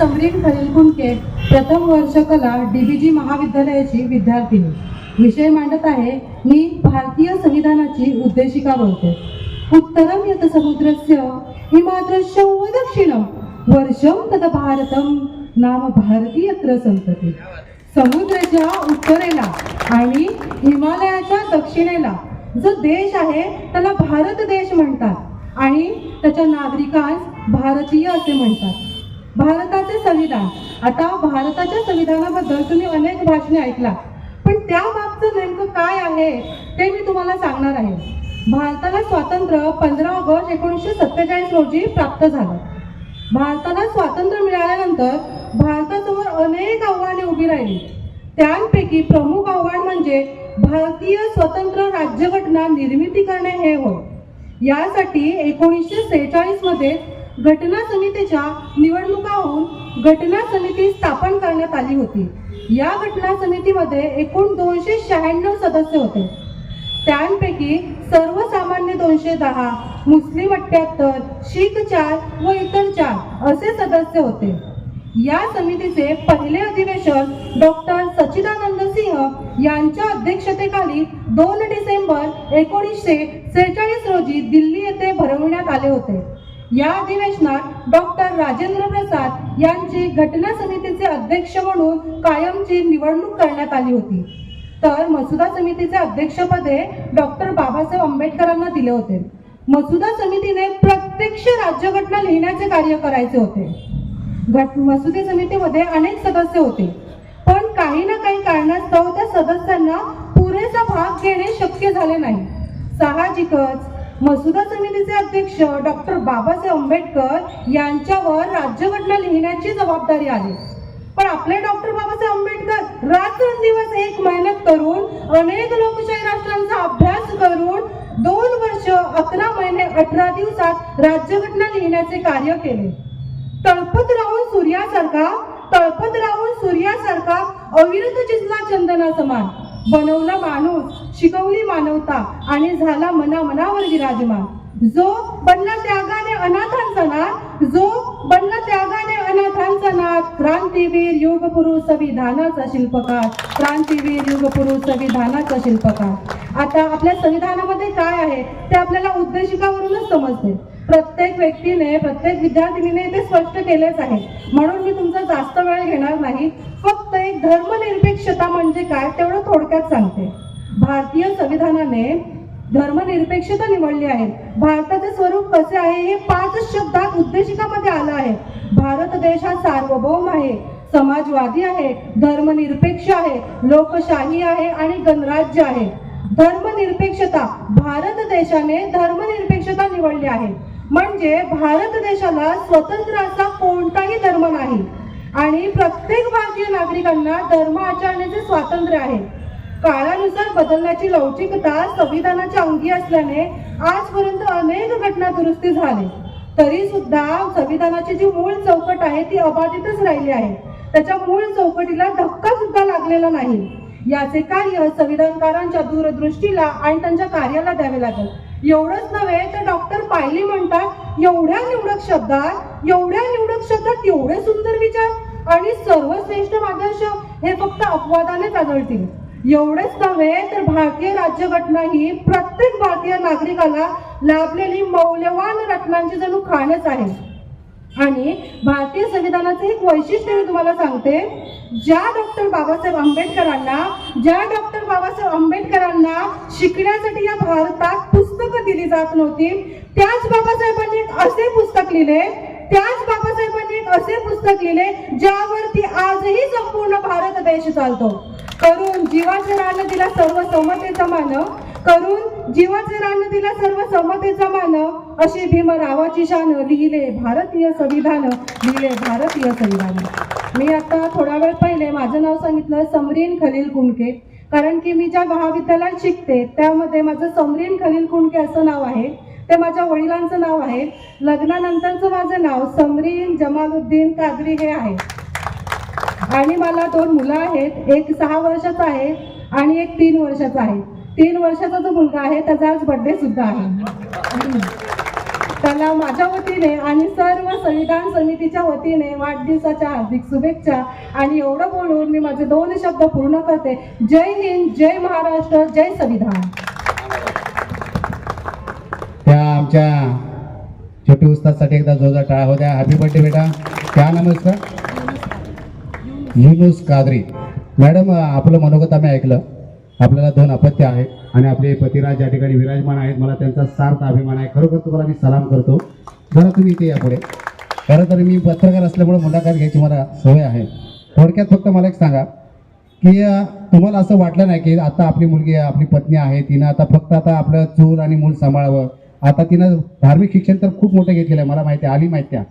समरीन खलील कुंडके प्रथम वर्ष कला डीबीजी महाविद्यालयाची विद्यार्थिनी. विषय मांडत आहे मी भारतीय संविधानाची उद्देशिका बोलते उत्तरम यत समुद्रस्य हिमाद्रश्य व दक्षिणम वर्षम तद भारतम नाम भारती यत्र संतती. समुद्राच्या उत्तरेला आणि हिमालयाच्या दक्षिणेला जो देश आहे त्याला भारत देश म्हणतात. आणि त्याच्या नागरिकांस भारतीय असे म्हणतात. भारताचे संविधान. आता भारताच्या संविधानाबद्दल तुम्ही अनेक भाषणे ऐकला. पण त्या मागचं नेमकं काय आहे ते मी तुम्हाला सांगणार आहे. भारताला स्वातंत्र्य पंधरा ऑगस्ट एकोणीसशे सत्तेचाळीस रोजी प्राप्त झालं. भारताला स्वातंत्र्य मिळाल्यानंतर भारतासमोर अनेक आव्हाने उभी राहिली. त्यांपैकी प्रमुख आव्हान म्हणजे भारतीय स्वतंत्र राज्यघटना निर्मिती करणे हे होय. यासाठी एकोणीसशे सेहेचाळीसमध्ये घटना समितीच्या निवडणुका होऊन घटना समिती स्थापन करण्यात आली होती. या घटना समितीमध्ये एकूण दोनशे शहाण्णव सदस्य होते. त्यांपैकी सर्वसामान्य दोनशे दहा मुस्लिम अठ्ठ्याहत्तर शीख चार व इतर चार असे सदस्य होते. या समितीचे पहिले अधिवेशन डॉक्टर सच्चिदानंद सिंह यांच्या अध्यक्षतेखाली दोन डिसेंबर एकोणीसशे सेहेचाळीस रोजी दिल्ली येथे भरविण्यात आले होते. या अधिवेशनात डॉक्टर राजेंद्र प्रसाद यांची घटना समितीचे अध्यक्ष म्हणून कायमची निवडणूक करण्यात आली होती. तर मसुदा समितीचे अध्यक्षपदे डॉक्टर बाबासाहेब आंबेडकरांना दिले होते. मसुदा समितीने प्रत्यक्ष राज्यघटना लिहिण्याचे कार्य करायचे होते. मसुदे समितीमध्ये अनेक सदस्य होते. पण काही ना काही कारणास्तव त्या सदस्यांना पुरेसा भाग घेणे शक्य झाले नाही. साहजिकच मसुदा समितीचे अध्यक्ष डॉक्टर बाबासाहेब आंबेडकर यांच्यावर राज्यघटना लिहिण्याची जबाबदारी आली पण आपले डॉक्टर बाबासाहेब आंबेडकर रात्रंदिवस एक मेहनत करून अनेक लोकशाही राष्ट्रांचा अभ्यास करून दोन वर्ष अकरा महिने अठरा दिवसात राज्यघटना लिहिण्याचे कार्य केले. तळपत राहून सूर्यासारखा तळपत राहून सूर्यासारखा अविरत चिजला चंदना समान बनवला माणूस शिकवली मानवता आणि झाला मना मनावर विराजमान. जो बनला त्यागाने अनाथांचा नाथ जो शिल्पकार क्रांतीवीर युगपुरुष संविधानाचा शिल्पकार क्रांतीवीर युगपुरुष संविधानाचा शिल्पकार. आता आपल्या संविधानामध्ये काय आहे ते आपल्याला उद्देशिकावरूनच समजते. प्रत्येक व्यक्तीने प्रत्येक विद्यार्थिनीने ते स्पष्ट केलेच आहे. म्हणून मी तुमचा जास्त वेळ घेणार नाही. फक्त एक धर्मनिरपेक्षता म्हणजे काय तेवढं थोडक्यात सांगते. भारतीय संविधानाने धर्मनिरपेक्षता निवडली आहे. भारताचे स्वरूप कसे आहे हे पाच शब्दात उद्देशिकामध्ये आलं आहे. भारत देश हा सार्वभौम आहे. समाजवादी आहे. धर्मनिरपेक्ष आहे. लोकशाही आहे आणि गणराज्य आहे. धर्मनिरपेक्षता. भारत देशाने धर्मनिरपेक्षता निवडली आहे. म्हणजे भारत देशाला स्वतंत्र असा कोणताही धर्म नाही. आणि प्रत्येक भारतीय नागरिकांना धर्म आचरण्याचे स्वातंत्र्य आहे. काळानुसार बदलण्याची लवचिकता संविधानाच्या अंगी असल्याने आजपर्यंत अनेक घटना दुरुस्ती झाली. तरी सुद्धा संविधानाची जी मूळ चौकट आहे ती अबाधितच राहिली आहे. त्याच्या मूळ चौकटीला धक्का सुद्धा लागलेला नाही. याचे कार्य संविधानकारांच्या दूरदृष्टीला आणि त्यांच्या कार्याला द्यावे लागेल. एवढंच नव्हे तर डॉक्टर पायली म्हणतात एवढ्या निवडक शब्दात एवढ्या निवडक शब्दात एवढे सुंदर विचार आणि सर्वश्रेष्ठ आदर्श हे फक्त अपवादानेच आढळतील. एवढेच नव्हे तर भारतीय राज्यघटना ही प्रत्येक भारतीय नागरिकाला लाभलेली मौल्यवान रत्नांची जणू खाणच आहे. आणि भारतीय संविधानाचे एक वैशिष्ट्य मी तुम्हाला सांगते ज्या डॉक्टर बाबासाहेब आंबेडकरांना ज्या डॉक्टर बाबासाहेब आंबेडकरांना शिकण्यासाठी या भारतात पुस्तकं दिली जात नव्हती त्याच बाबासाहेबांनी एक असे पुस्तक लिहिले त्याच बाबासाहेबांनी एक असे पुस्तक लिहिले ज्यावरती आजही संपूर्ण भारत देश चालतो. करून जीवाचे रान दिला सर्व समतेचा मान करून जीवाचे रान दिला सर्व समतेचा मान अशी भीमरावाची शान लिहिले भारतीय संविधान लिहिले भारतीय संविधान. मी आता थोडा वेळ पहिले माझं नाव सांगितलं समरीन खलील कुंडके कारण की मी ज्या महाविद्यालयात शिकते त्यामध्ये माझं समरीन खलील कुंडके असं नाव आहे ते माझ्या वडिलांचं नाव आहे. लग्नानंतरचं माझं नाव समरीन जमालुद्दीन कादरी हे आहे. आणि मला दोन मुलं आहेत. एक सहा वर्षाचा आहे आणि एक तीन वर्षाचा आहे. तीन वर्षाचा जो मुलगा आहे त्याचा आज बर्थडे सुद्धा आहे. त्याला माझ्या वतीने आणि सर्व संविधान समितीच्या वतीने वाढदिवसाच्या हार्दिक शुभेच्छा. आणि एवढं बोलून मी माझे दोन शब्द पूर्ण करते. जय हिंद जय महाराष्ट्र जय संविधान. त्या आमच्या छोटी उस्तादसाठी एकदा जोरदार टाळा हो द्या. हॅपी बर्थडे बेटा. त्या नमस्कार? युनुस कादरी. मॅडम आपलं मनोगत आम्ही ऐकलं. आपल्याला दोन अपत्य आहेत आणि आपले पतिराज या ठिकाणी विराजमान आहेत. मला त्यांचा सार्थ अभिमान आहे. खरोखर तुम्हाला मी सलाम करतो. जरा तुम्ही इथे या पुढे. खरं तर मी पत्रकार असल्यामुळे मुलाखत घ्यायची मला सवय आहे. थोडक्यात फक्त मला एक सांगा की तुम्हाला असं वाटलं नाही की आता आपली मुलगी आपली पत्नी आहे तिनं आता फक्त आता आपलं चूल आणि मूल सांभाळावं. आता तिनं धार्मिक शिक्षण तर खूप मोठं घेतलेलं आहे मला माहिती आहे आली माहिती आहे.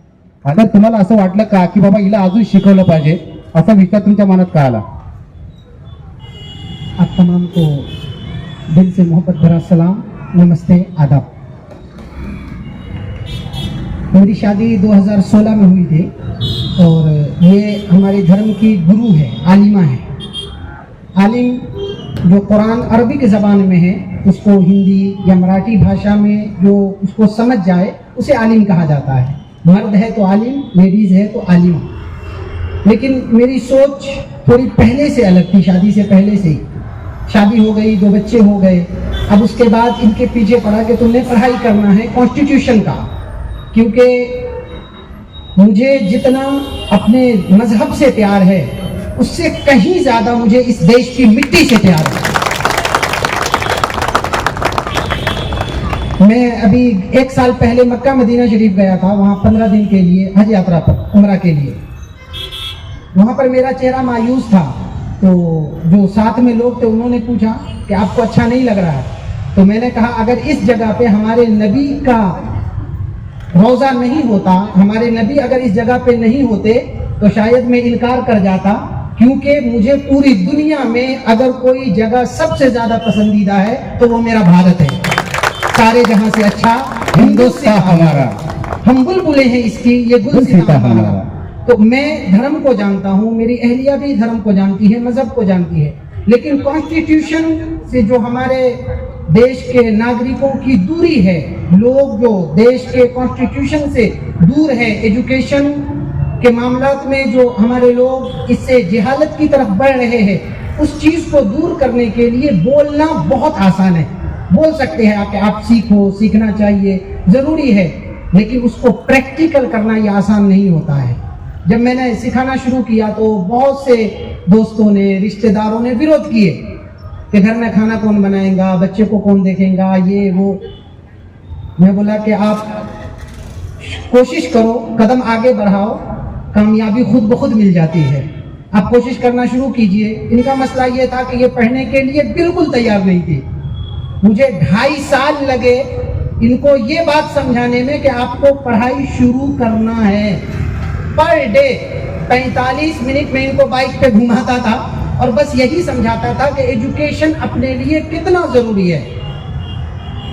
आता तुम्हाला असं वाटलं का की बाबा हिला अजून शिकवलं पाहिजे? असा विचार तुमच्या मनात का आला? आप तमाम को दिल से मोहब्बत भरा सलाम. नमस्ते, आदाब. मेरी शादी 2016 में हुई थी और ये हमारे धर्म की गुरु है, आलिमा है। आलिम जो कुरान अरबी के ज़बान में है, उसको हिंदी या मराठी भाषा में जो उसको समझ जाए, उसे आलिम कहा जाता है। मर्द है तो आलिम, लेडीज़ है तो आलिमा। लेकिन मेरी सोच थोड़ी पहले से अलग थी, शादी से पहले से ही। शादी हो गई, दो बच्चे हो गए। अब उसके बाद इनके पीछे पड़ा कि तुमने पढ़ाई करना है कॉन्स्टिट्यूशन का। क्योंकि मुझे जितना अपने मज़हब से प्यार है, उससे कहीं ज़्यादा मुझे इस देश की मिट्टी से प्यार है। मैं अभी एक साल पहले मक्का मदीना शरीफ गया था, वहाँ पंद्रह दिन के लिए हज यात्रा पर उम्र के लिए। वहाँ पर मेरा चेहरा मायूस था। तो जो साथ में लोग थे उन्होंने पूछा कि आपको अच्छा नहीं लग रहा है? तो मैंने कहा अगर इस जगह पे हमारे नबी का रोज़ा नहीं होता हमारे नबी अगर इस जगह पे नहीं होते तो शायद मैं इनकार कर जाता क्योंकि मुझे पूरी दुनिया में अगर कोई जगह सबसे ज़्यादा पसंदीदा है तो वो मेरा भारत है। सारे जहाँ से अच्छा हिंदुस्तान हमारा। हम बुलबुलें हैं इसकी ये गुल गुलसिता हमारा। तो मैं धर्म को जानता हूँ, मेरी अहलिया भी धर्म को जानती है, मज़हब को जानती है। लेकिन कॉन्स्टिट्यूशन से जो हमारे देश के नागरिकों की दूरी है, लोग जो देश के कॉन्स्टिट्यूशन से दूर है एजुकेशन के मामलात में जो हमारे लोग इससे जिहालत की तरफ़ बढ़ रहे हैं, उस चीज़ को दूर करने के लिए बोलना बहुत आसान है। बोल सकते हैं आप आप सीखो, सीखना चाहिए, ज़रूरी है, लेकिन उसको प्रैक्टिकल करना ये आसान नहीं होता है। जब मैंने सिखाना शुरू किया तो बहुत से दोस्तों ने, रिश्तेदारों ने विरोध किए कि घर में खाना कौन बनाएगा, बच्चे को कौन देखेगा, ये, वो। मैं बोला कि आप कोशिश करो, कदम आगे बढ़ाओ, कामयाबी खुद ब खुद मिल जाती है। आप कोशिश करना शुरू कीजिए। इनका मसला ये था कि ये पढ़ने के लिए बिल्कुल तैयार नहीं थी। मुझे ढाई साल लगे इनको ये बात समझाने में कि आपको पढ़ाई शुरू करना है। पर डे 45 मिनट में इनको बाइक पे घुमाता था और बस यही समझाता था कि एजुकेशन अपने लिए कितना ज़रूरी है।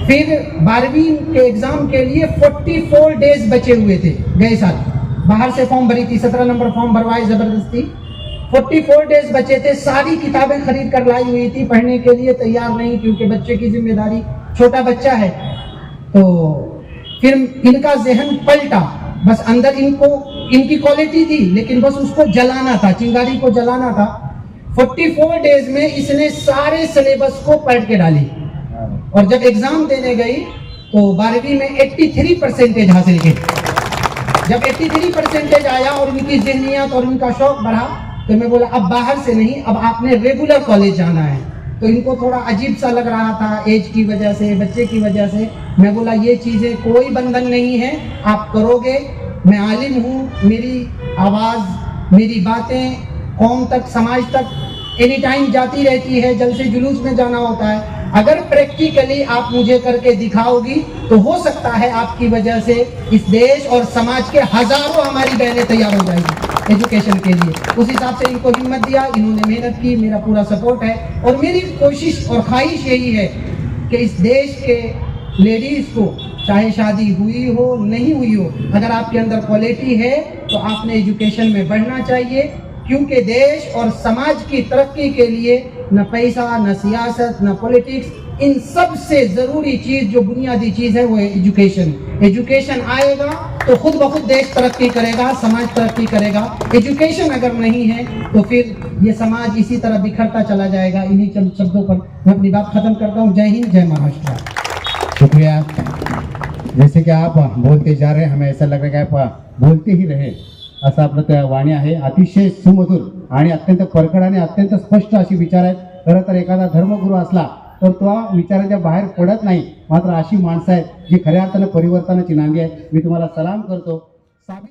फिर बारहवीं के एग्ज़ाम के लिए 44 डेज़ बचे हुए थे गए साल। बाहर से फॉर्म भरी थी 17 नंबर फॉर्म भरवाए ज़बरदस्ती। 44 डेज़ बचे थे, सारी किताबें खरीद कर लाई हुई थी पढ़ने के लिए, तैयार नहीं क्योंकि बच्चे की ज़िम्मेदारी छोटा बच्चा है। तो फिर इनका जहन पलटा, बस अंदर इनको इनकी क्वालिटी थी, लेकिन बस उसको जलाना था, चिंगारी को जलाना था। 44 डेज़ में इसने सारे सिलेबस को पलट के डाली। और जब एग्ज़ाम देने गई तो बारहवीं में 83 परसेंटेज हासिल की। जब 83 परसेंटेज आया और इनकी जहनियत और इनका शौक बढ़ा तो मैं बोला, अब बाहर से नहीं, अब आपने रेगुलर कॉलेज जाना है। तो इनको थोड़ा अजीब सा लग रहा था एज की वजह से, बच्चे की वजह से। मैं बोला, ये चीज़ें कोई बंधन नहीं है, आप करोगे मैं आलिम हूँ, मेरी आवाज़, मेरी बातें कौम तक, समाज तक एनी टाइम जाती रहती है, जल से जुलूस में जाना होता है। अगर प्रैक्टिकली आप मुझे करके दिखाओगी तो हो सकता है आपकी वजह से इस देश और समाज के हज़ारों हमारी बहनें तैयार हो जाएगी एजुकेशन के लिए। उस हिसाब से इनको हिम्मत दिया, इन्होंने मेहनत की, मेरा पूरा सपोर्ट है। और मेरी कोशिश और ख्वाहिश यही है कि इस देश के लेडीज़ को चाहे शादी हुई हो, नहीं हुई हो, अगर आपके अंदर क्वालिटी है तो आपने एजुकेशन में बढ़ना चाहिए, क्योंकि देश और समाज की तरक्की के लिए न पैसा, न सियासत, न पॉलिटिक्स इन सबसे ज़रूरी चीज़, जो बुनियादी चीज़ है, वो है एजुकेशन एजुकेशन आएगा तो खुद ब खुद देश तरक्की करेगा, समाज तरक्की करेगा. एजुकेशन अगर नहीं है तो फिर ये समाज इसी तरह बिखरता चला जाएगा. इन्हीं शब्दों पर मैं अपनी बात खत्म करता हूँ. जय हिंद, जय महाराष्ट्र. शुक्रिया. जैसे की आप बोलते जा रहे हमें ऐसा लग रहा है की आप बोलते ही रहे। असं आपलं त्या वाणी आहे अतिशय सुमधुर आणि अत्यंत परकड आणि अत्यंत स्पष्ट अशी विचार आहेत. खरं तर एखादा धर्मगुरू असला तर तो विचाराच्या बाहेर पडत नाही. मात्र अशी माणसं आहेत जी खऱ्या अर्थानं परिवर्तनाची नांदी आहेत. मी तुम्हाला सलाम करतो. साबित